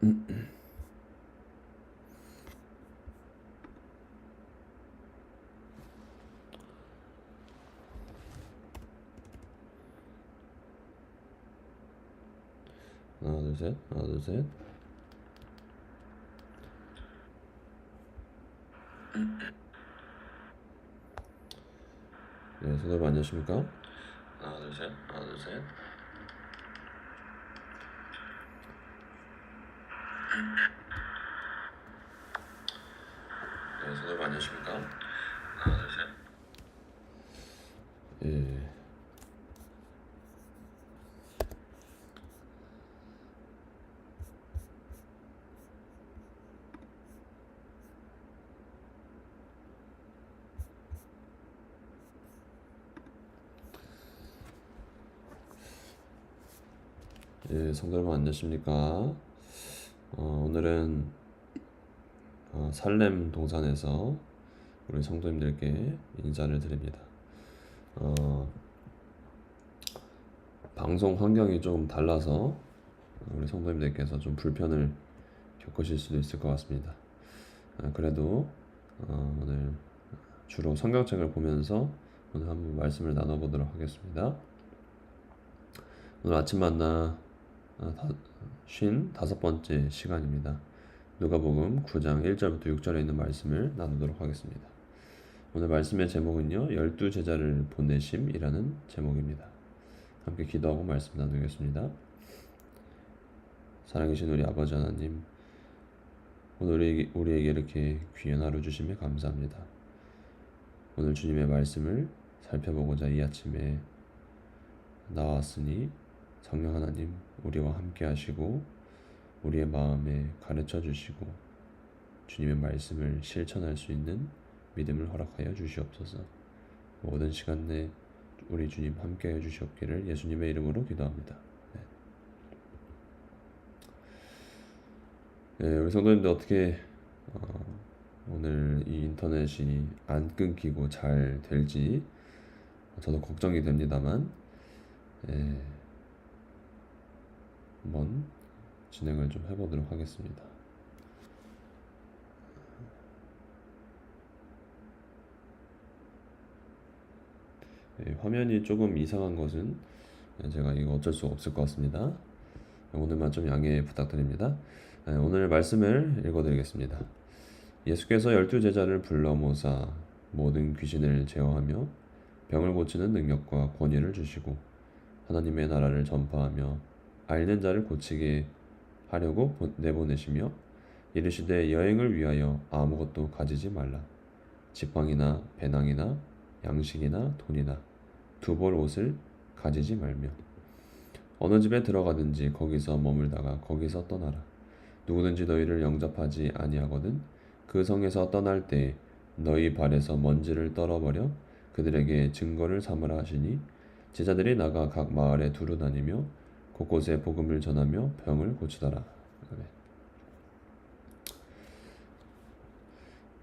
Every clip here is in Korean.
하나 둘 셋, 하나 둘 셋. 네, 손잡이 안녕하십니까? 하나 둘 셋, 하나 둘 셋. 네, 손잡이 안녕하십니까? 하나 둘 셋. 예. 예, 여러분 안녕하십니까? 어, 오늘은 어, 살렘 동산에서 우리 성도님들께 인사를 드립니다. 어, 방송 환경이 좀 달라서 우리 성도님들께서 좀 불편을 겪으실 수도 있을 것 같습니다. 아, 그래도 어, 오늘 주로 성경책을 보면서 오늘 한번 말씀을 나눠보도록 하겠습니다. 오늘 아침 만나 아, 다, 쉰 다섯 번째 시간입니다. 누가복음 9장 1절부터 6절에 있는 말씀을 나누도록 하겠습니다. 오늘 말씀의 제목은요. 열두 제자를 보내심이라는 제목입니다. 함께 기도하고 말씀 나누겠습니다. 사랑하신 우리 아버지 하나님, 오늘 우리, 우리에게 이렇게 귀한 하루 주심에 감사합니다. 오늘 주님의 말씀을 살펴보고자 이 아침에 나왔으니 성령 하나님 우리와 함께 하시고 우리의 마음에 가르쳐 주시고 주님의 말씀을 실천할 수 있는 믿음을 허락하여 주시옵소서. 모든 시간 내 우리 주님 함께 해 주시옵기를 예수님의 이름으로 기도합니다. 네. 네, 우리 성도님들 어떻게 어, 오늘 이 인터넷이 안 끊기고 잘 될지 저도 걱정이 됩니다만 예, 한번 진행을 좀 해보도록 하겠습니다. 예, 화면이 조금 이상한 것은 제가 이거 어쩔 수 없을 것 같습니다. 오늘만 좀 양해 부탁드립니다. 예, 오늘 말씀을 읽어드리겠습니다. 예수께서 열두 제자를 불러 모사 모든 귀신을 제어하며 병을 고치는 능력과 권위를 주시고 하나님의 나라를 전파하며 앓는 자를 고치게 하려고 내보내시며 이르시되 여행을 위하여 아무것도 가지지 말라. 지팡이나 배낭이나 양식이나 돈이나 두 벌 옷을 가지지 말며 어느 집에 들어가든지 거기서 머물다가 거기서 떠나라. 누구든지 너희를 영접하지 아니하거든 그 성에서 떠날 때 너희 발에서 먼지를 떨어버려 그들에게 증거를 삼으라 하시니 제자들이 나가 각 마을에 두루 다니며 곳곳에 복음을 전하며 병을 고치더라.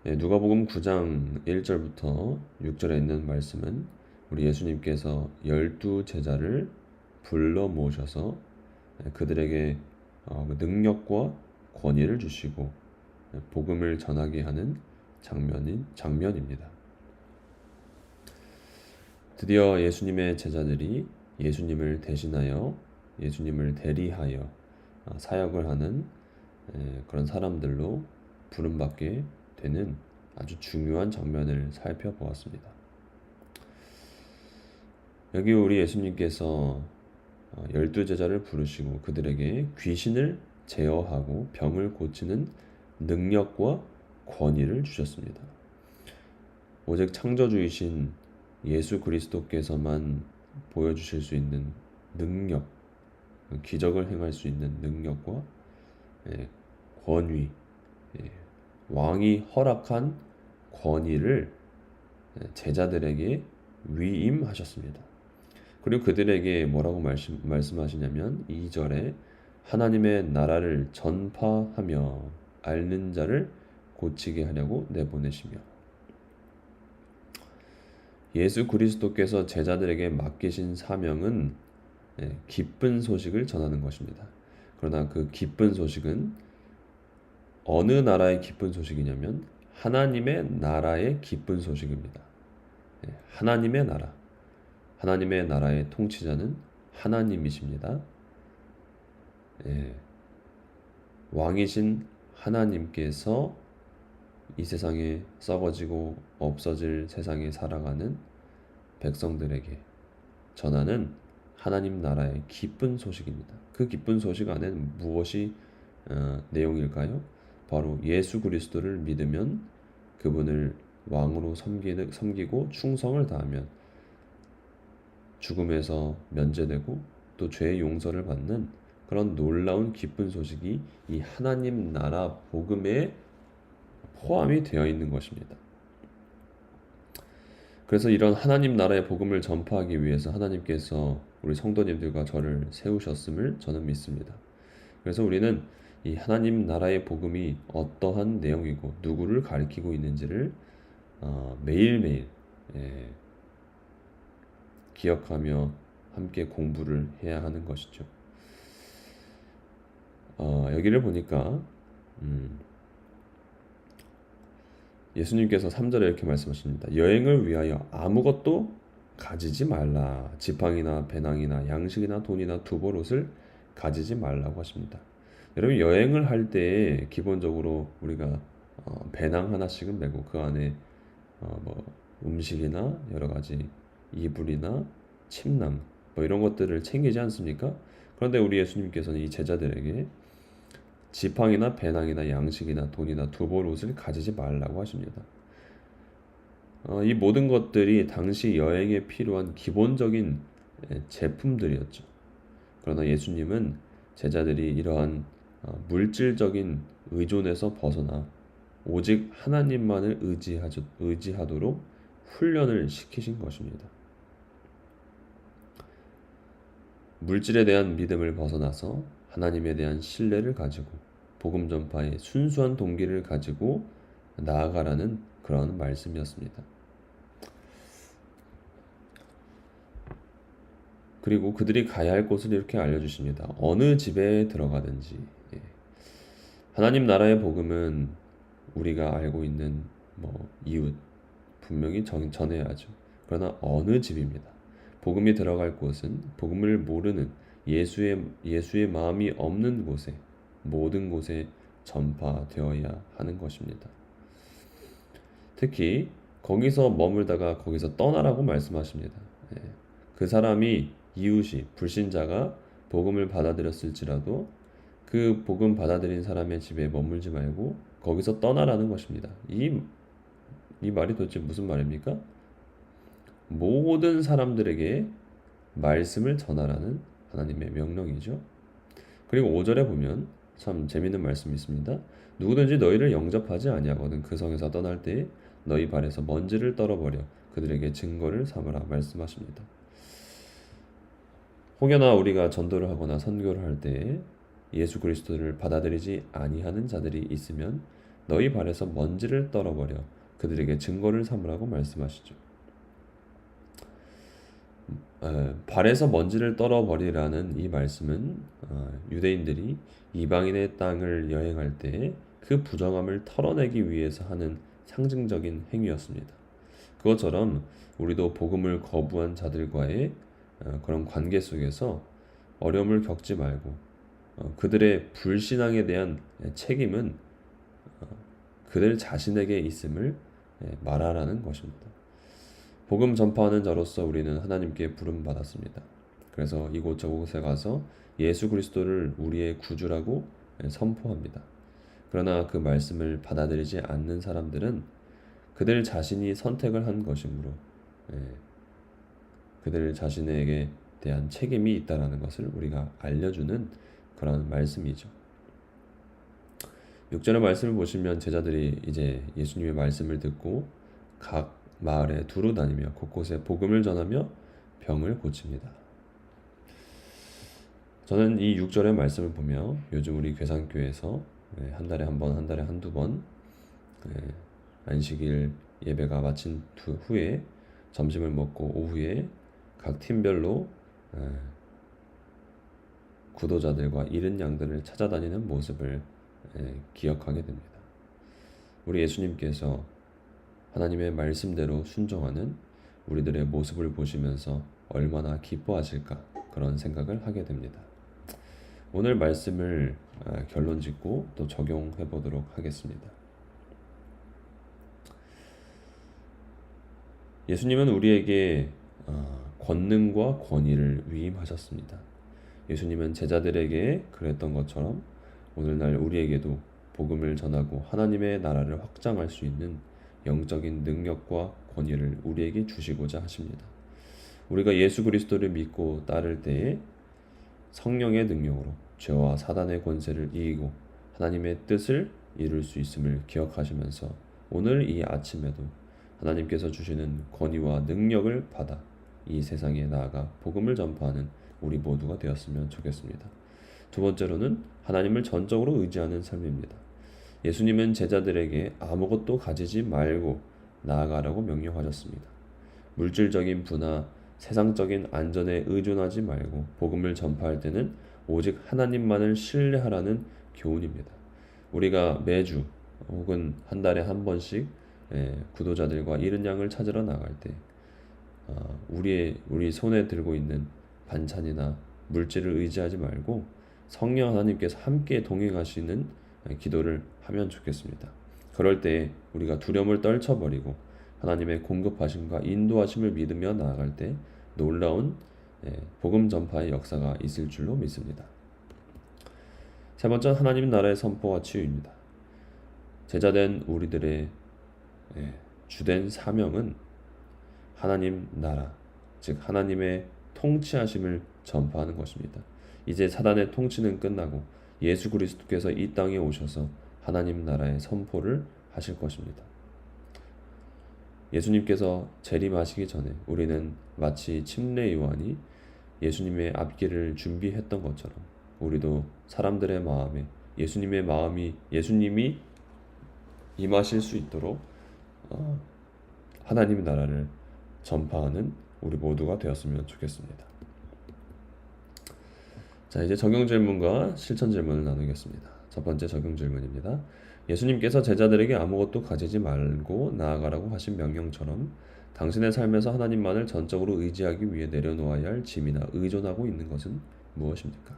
네, 누가복음 9장 1절부터 6절에 있는 말씀은 우리 예수님께서 열두 제자를 불러 모셔서 그들에게 어, 그 능력과 권위를 주시고 복음을 전하게 하는 장면인 장면입니다. 드디어 예수님의 제자들이 예수님을 대신하여 예수님을 대리하여 어, 사역을 하는 그런 사람들로 부름받게 되는 아주 중요한 장면을 살펴보았습니다. 여기 우리 예수님께서 어, 열두 제자를 부르시고 그들에게 귀신을 제어하고 병을 고치는 능력과 권위를 주셨습니다. 오직 창조주이신 예수 그리스도께서만 보여주실 수 있는 능력, 기적을 행할 수 있는 능력과 예, 권위, 예, 왕이 허락한 권위를 예, 제자들에게 위임하셨습니다. 그리고 그들에게 뭐라고 말씀, 말씀하시냐면 2절에 하나님의 나라를 전파하며 앓는 자를 고치게 하려고 내보내시며 예수 그리스도께서 제자들에게 맡기신 사명은 예, 기쁜 소식을 전하는 것입니다. 그러나 그 기쁜 소식은 어느 나라의 기쁜 소식이냐면 하나님의 나라의 기쁜 소식입니다. 예, 하나님의 나라. 하나님의 나라의 통치자는 하나님이십니다. 예, 왕이신 하나님께서 이 세상에 썩어지고 없어질 세상에 살아가는 백성들에게 전하는 하나님 나라의 기쁜 소식입니다. 그 기쁜 소식 안에는 무엇이 어, 내용일까요? 바로 예수 그리스도를 믿으면 그분을 왕으로 섬기는, 섬기고 충성을 다하면 죽음에서 면제되고 또 죄의 용서를 받는 그런 놀라운 기쁜 소식이 이 하나님 나라 복음에 포함이 되어 있는 것입니다. 그래서 이런 하나님 나라의 복음을 전파하기 위해서 하나님께서 우리 성도님들과 저를 세우셨음을 저는 믿습니다. 그래서 우리는 이 하나님 나라의 복음이 어떠한 내용이고 누구를 가리키고 있는지를 어, 매일매일 예, 기억하며 함께 공부를 해야 하는 것이죠. 어, 여기를 보니까 음, 예수님께서 3절에 이렇게 말씀하십니다. 여행을 위하여 아무것도 가지지 말라. 지팡이나 배낭이나 양식이나 돈이나 두벌옷을 가지지 말라고 하십니다. 여러분 여행을 할 때 기본적으로 우리가 어, 배낭 하나씩은 메고 그 안에 어, 뭐 음식이나 여러 가지 이불이나 침낭 뭐 이런 것들을 챙기지 않습니까? 그런데 우리 예수님께서는 이 제자들에게 지팡이나 배낭이나 양식이나 돈이나 두벌 옷을 가지지 말라고 하십니다. 어, 이 모든 것들이 당시 여행에 필요한 기본적인 예, 제품들이었죠. 그러나 예수님은 제자들이 이러한 어, 물질적인 의존에서 벗어나 오직 하나님만을 의지하도록 훈련을 시키신 것입니다. 물질에 대한 믿음을 벗어나서 하나님에 대한 신뢰를 가지고 복음 전파에 순수한 동기를 가지고 나아가라는 그런 말씀이었습니다. 그리고 그들이 가야 할 곳을 이렇게 알려주십니다. 어느 집에 들어가든지 예. 하나님 나라의 복음은 우리가 알고 있는 뭐 이웃 분명히 전, 전해야죠. 그러나 어느 집입니다. 복음이 들어갈 곳은 복음을 모르는 예수의 예수의 마음이 없는 곳에 모든 곳에 전파되어야 하는 것입니다. 특히 거기서 머물다가 거기서 떠나라고 말씀하십니다. 예. 그 사람이 이웃이 불신자가 복음을 받아들였을지라도 그 복음 받아들인 사람의 집에 머물지 말고 거기서 떠나라는 것입니다. 이, 이 말이 도대체 무슨 말입니까? 모든 사람들에게 말씀을 전하라는 하나님의 명령이죠. 그리고 5절에 보면 참 재밌는 말씀이 있습니다. 누구든지 너희를 영접하지 아니하거든 그 성에서 떠날 때 너희 발에서 먼지를 떨어버려 그들에게 증거를 삼으라 말씀하십니다. 혹여나 우리가 전도를 하거나 선교를 할때 예수 그리스도를 받아들이지 아니하는 자들이 있으면 너희 발에서 먼지를 떨어버려 그들에게 증거를 삼으라고 말씀하시죠. 발에서 먼지를 떨어버리라는 이 말씀은 어, 유대인들이 이방인의 땅을 여행할 때 그 부정함을 털어내기 위해서 하는 상징적인 행위였습니다. 그것처럼 우리도 복음을 거부한 자들과의 어, 그런 관계 속에서 어려움을 겪지 말고 어, 그들의 불신앙에 대한 책임은 그들 자신에게 있음을 예, 말하라는 것입니다. 복음 전파하는 자로서 우리는 하나님께 부름 받았습니다. 그래서 이곳 저곳에 가서 예수 그리스도를 우리의 구주라고 선포합니다. 그러나 그 말씀을 받아들이지 않는 사람들은 그들 자신이 선택을 한 것이므로 예, 그들 자신에게 대한 책임이 있다라는 것을 우리가 알려주는 그런 말씀이죠. 6절의 말씀을 보시면 제자들이 이제 예수님의 말씀을 듣고 각 마을에 두루 다니며 곳곳에 복음을 전하며 병을 고칩니다. 저는 이 6절의 말씀을 보며 요즘 우리 괴산교에서 네, 한 달에 한 번, 한 달에 한두 번 네, 안식일 예배가 마친 후에 점심을 먹고 오후에 각 팀별로 네, 구도자들과 잃은 양들을 찾아다니는 모습을 예, 기억하게 됩니다. 우리 예수님께서 하나님의 말씀대로 순종하는 우리들의 모습을 보시면서 얼마나 기뻐하실까 그런 생각을 하게 됩니다. 오늘 말씀을 아, 결론 짓고 또 적용해 보도록 하겠습니다. 예수님은 우리에게 아, 권능과 권위를 위임하셨습니다. 예수님은 제자들에게 그랬던 것처럼 오늘날 우리에게도 복음을 전하고 하나님의 나라를 확장할 수 있는 영적인 능력과 권위를 우리에게 주시고자 하십니다. 우리가 예수 그리스도를 믿고 따를 때에 성령의 능력으로 죄와 사단의 권세를 이기고 하나님의 뜻을 이룰 수 있음을 기억하시면서 오늘 이 아침에도 하나님께서 주시는 권위와 능력을 받아 이 세상에 나아가 복음을 전파하는 우리 모두가 되었으면 좋겠습니다. 두 번째로는 하나님을 전적으로 의지하는 삶입니다. 예수님은 제자들에게 아무것도 가지지 말고 나아가라고 명령하셨습니다. 물질적인 부나 세상적인 안전에 의존하지 말고 복음을 전파할 때는 오직 하나님만을 신뢰하라는 교훈입니다. 우리가 매주 혹은 한 달에 한 번씩 예, 구도자들과 이른 양을 찾으러 나갈 때 어, 우리의 우리 손에 들고 있는 반찬이나 물질을 의지하지 말고 성령 하나님께서 함께 동행하시는 기도를 하면 좋겠습니다. 그럴 때 우리가 두려움을 떨쳐버리고 하나님의 공급하심과 인도하심을 믿으며 나아갈 때 놀라운 예, 복음 전파의 역사가 있을 줄로 믿습니다. 세 번째 하나님 나라의 선포와 치유입니다. 제자된 우리들의 예, 주된 사명은 하나님 나라, 즉 하나님의 통치하심을 전파하는 것입니다. 이제 사단의 통치는 끝나고 예수 그리스도께서 이 땅에 오셔서 하나님 나라의 선포를 하실 것입니다. 예수님께서 재림하시기 전에 우리는 마치 침례 요한이 예수님의 앞길을 준비했던 것처럼 우리도 사람들의 마음에 예수님의 마음이 예수님이 임하실 수 있도록 어, 하나님 나라를 전파하는 우리 모두가 되었으면 좋겠습니다. 자, 이제 적용 질문과 실천 질문을 나누겠습니다. 첫 번째 적용 질문입니다. 예수님께서 제자들에게 아무것도 가지지 말고 나아가라고 하신 명령처럼 당신의 삶에서 하나님만을 전적으로 의지하기 위해 내려놓아야 할 짐이나 의존하고 있는 것은 무엇입니까?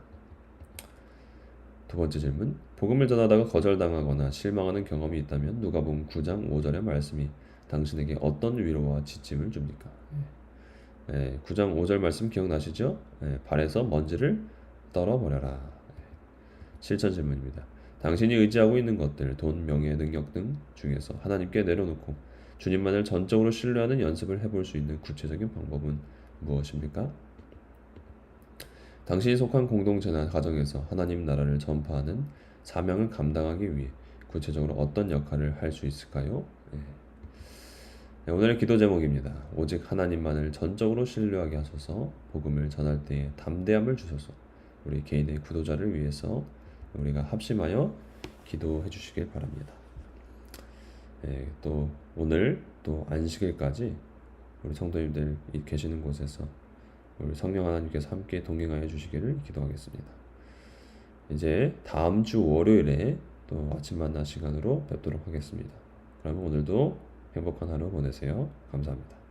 두 번째 질문. 복음을 전하다가 거절당하거나 실망하는 경험이 있다면 누가복음 9장 5절의 말씀이 당신에게 어떤 위로와 지침을 줍니까? 네, 9장 5절 말씀 기억나시죠? 네, 발에서 먼지를 떨어버려라. 네, 실천 질문입니다. 당신이 의지하고 있는 것들, 돈, 명예, 능력 등 중에서 하나님께 내려놓고 주님만을 전적으로 신뢰하는 연습을 해볼 수 있는 구체적인 방법은 무엇입니까? 당신이 속한 공동체나 가정에서 하나님 나라를 전파하는 사명을 감당하기 위해 구체적으로 어떤 역할을 할 수 있을까요? 네. 네, 오늘의 기도 제목입니다. 오직 하나님만을 전적으로 신뢰하게 하소서 복음을 전할 때에 담대함을 주소서 우리 개인의 구도자를 위해서 우리가 합심하여 기도해 주시길 바랍니다. 네, 또 오늘 또 안식일까지 우리 성도님들 계시는 곳에서 우리 성령 하나님께서 함께 동행하여 주시기를 기도하겠습니다. 이제 다음 주 월요일에 또 아침 만나 시간으로 뵙도록 하겠습니다. 그러면 오늘도 행복한 하루 보내세요. 감사합니다.